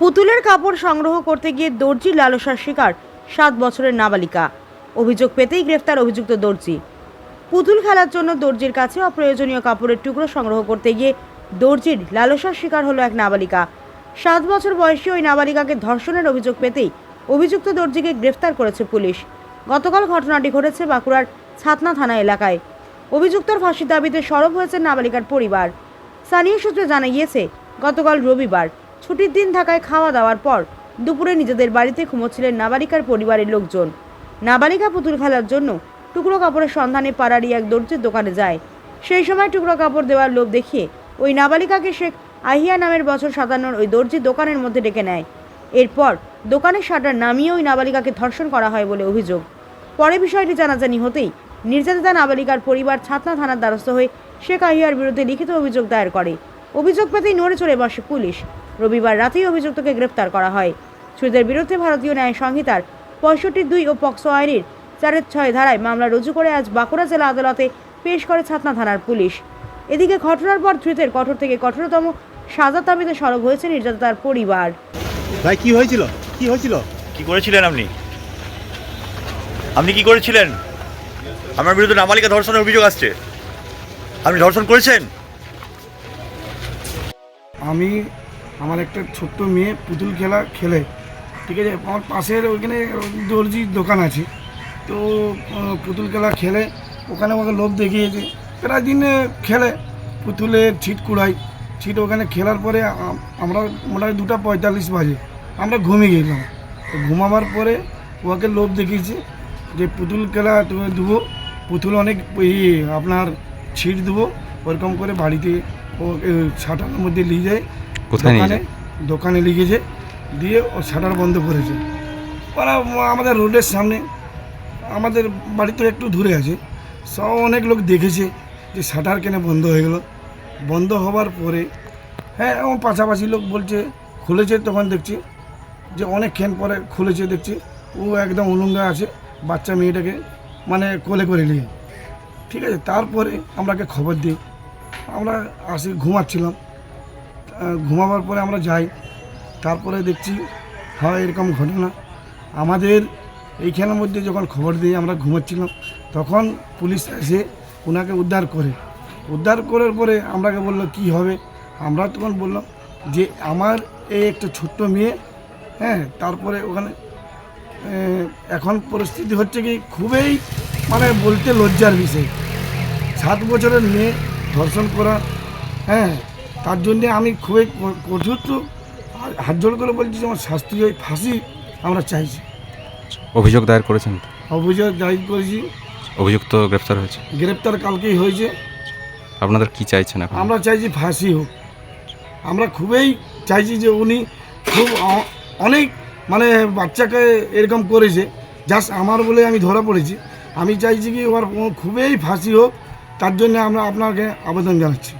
পুতুলের কাপড় সংগ্রহ করতে গিয়ে দর্জি লালসার শিকার, সাত বছরের নাবালিকা। অভিযোগ পেতেই গ্রেফতার অভিযুক্ত দর্জি। পুতুল খেলার জন্য দর্জির কাছে অপ্রয়োজনীয় কাপড়ের টুকরো সংগ্রহ করতে গিয়ে দর্জির লালসার শিকার হলো এক নাবালিকা। সাত বছর বয়সী ওই নাবালিকাকে ধর্ষণের অভিযোগ পেতেই অভিযুক্ত দর্জিকে গ্রেফতার করেছে পুলিশ। গতকাল ঘটনাটি ঘটেছে বাঁকুড়ার ছাতনা থানা এলাকায়। অভিযুক্তর ফাঁসির দাবিতে সরব হয়েছে নাবালিকার পরিবার। স্থানীয় সূত্রে জানা গিয়েছে, গতকাল রবিবার ছুটির দিন থাকায় খাওয়া দাওয়ার পর দুপুরে নিজেদের বাড়িতে ঘুমোচ্ছিলেন নাবালিকার পরিবারের লোকজন। নাবালিকা পুতুল খেলার জন্য টুকরো কাপড়ের সন্ধানে পাড়ারই এক দর্জির দোকানে যায়। সেই সময় টুকরো কাপড় দেওয়ার লোভ দেখিয়ে ওই নাবালিকাকে শেখ আহিয়া নামের বছর সাতান্নর ওই দর্জি দোকানের মধ্যে ডেকে নেয়। এরপর দোকানের শাটার নামিয়ে ওই নাবালিকাকে ধর্ষণ করা হয় বলে অভিযোগ। পরে বিষয়টি জানাজানি হতেই নির্যাতিতা নাবালিকার পরিবার ছাতনা থানার দ্বারস্থ হয়ে শেখ আহিয়ার বিরুদ্ধে লিখিত অভিযোগ দায়ের করে। অভিযোগ পেতেই নড়ে চড়ে বসে পুলিশ। রবিবার রাতেই অভিযুক্তকে গ্রেপ্তার করা হয়। চুরিদের বিরুদ্ধে ভারতীয় ন্যায় সংহিতার পঁয়ষট্টি দুই ও পক্সো আইনের চারের ছয় ধারায় মামলা রুজু করে আজ বাঁকুড়া জেলা আদালতে পেশ করে ছাতনা থানার পুলিশ। এদিকে ঘটনার পর ধৃতের কঠোর থেকে কঠোরতম সাজা দাবিতে সরব হয়েছে নির্যাতিতার পরিবার। ভাই কি হয়েছিল? কি হয়েছিল? কি করেছিলেন আপনি? আপনি কি করেছিলেন? আমার বিরুদ্ধে নাবালিকা ধর্ষণের অভিযোগ আসছে। আপনি ধর্ষণ করেছেন? আমি আমার একটা ছোট্ট মেয়ে পুতুল খেলা খেলে, ঠিক আছে? আমার পাশের ওইখানে দর্জির দোকান আছে। তো পুতুল খেলা খেলে, ওখানে আমাকে লোভ দেখিয়েছে। প্রায় দিন খেলে পুতুলের ছিট কুড়াই। ছিট ওখানে খেলার পরে আমরা মোটামুটি দুটা পঁয়তাল্লিশ বাজে। আমরা ঘুমিয়ে গেলাম। ঘুমাবার পরে ওকে লোভ দেখিয়েছে যে পুতুল খেলা তুমি দেবো, পুতুল অনেক ইয়ে আপনার ছিট দেবো, ওরকম করে বাড়িতে ও ছাটার মধ্যে নিয়ে যায়। কোথায় নিয়ে দোকানে দোকানে লিখেছে দিয়ে ও শাটার বন্ধ করেছে। ওরা আমাদের রোডের সামনে আমাদের বাড়ি তো একটু দূরে আছে সব অনেক লোক দেখেছে যে শাটার কেন বন্ধ হয়ে গেল। বন্ধ হওয়ার পরে হ্যাঁ আমার পাশাপাশি লোক বলছে খুলেছে তখন দেখছি যে অনেকক্ষণ পরে খুলেছে দেখছি ও একদম উলঙ্গা আছে বাচ্চা মেয়েটাকে মানে কোলে করে নিয়ে। ঠিক আছে তারপরে আমরাকে খবর দিই। আমরা আসি ঘুমাচ্ছিলাম। ঘুমাবার পরে আমরা যাই। তারপরে দেখছি, হয় এরকম ঘটনা। আমাদের এইখানের মধ্যে যখন খবর দিই আমরা ঘুমাচ্ছিলাম, তখন পুলিশ এসে ওনাকে উদ্ধার করে। উদ্ধার করার পরে আমরাকে বলল, কি হবে? আমরা তখন বললাম যে, আমার এই একটা ছোট্ট মেয়ে হ্যাঁ তারপরে ওখানে এখন পরিস্থিতি হচ্ছে কি, খুবই মানে বলতে লজ্জার বিষয়। সাত বছরের মেয়ে ধর্ষণ করা হ্যাঁ তার জন্যে আমি খুবই কঠোর হাত জোর করে বলছি যে আমার শাস্তি হয় ফাঁসি আমরা চাইছি। অভিযোগ দায়ের করেছেন? অভিযোগ দায়ের করেছি। অভিযুক্ত গ্রেপ্তার হয়েছে? গ্রেপ্তার কালকেই হয়েছে। আপনাদের কি চাইছেন এখন? আমরা চাইছি ফাঁসি হোক। আমরা খুবই চাইছি যে উনি খুব অনেক মানে বাচ্চাকে এরকম করেছে জাস্ট আমার বলে আমি ধরা পড়েছি। আমি চাইছি কি ওর খুবই ফাঁসি হোক তার জন্য আমরা আপনাকে আবেদন জানাচ্ছি।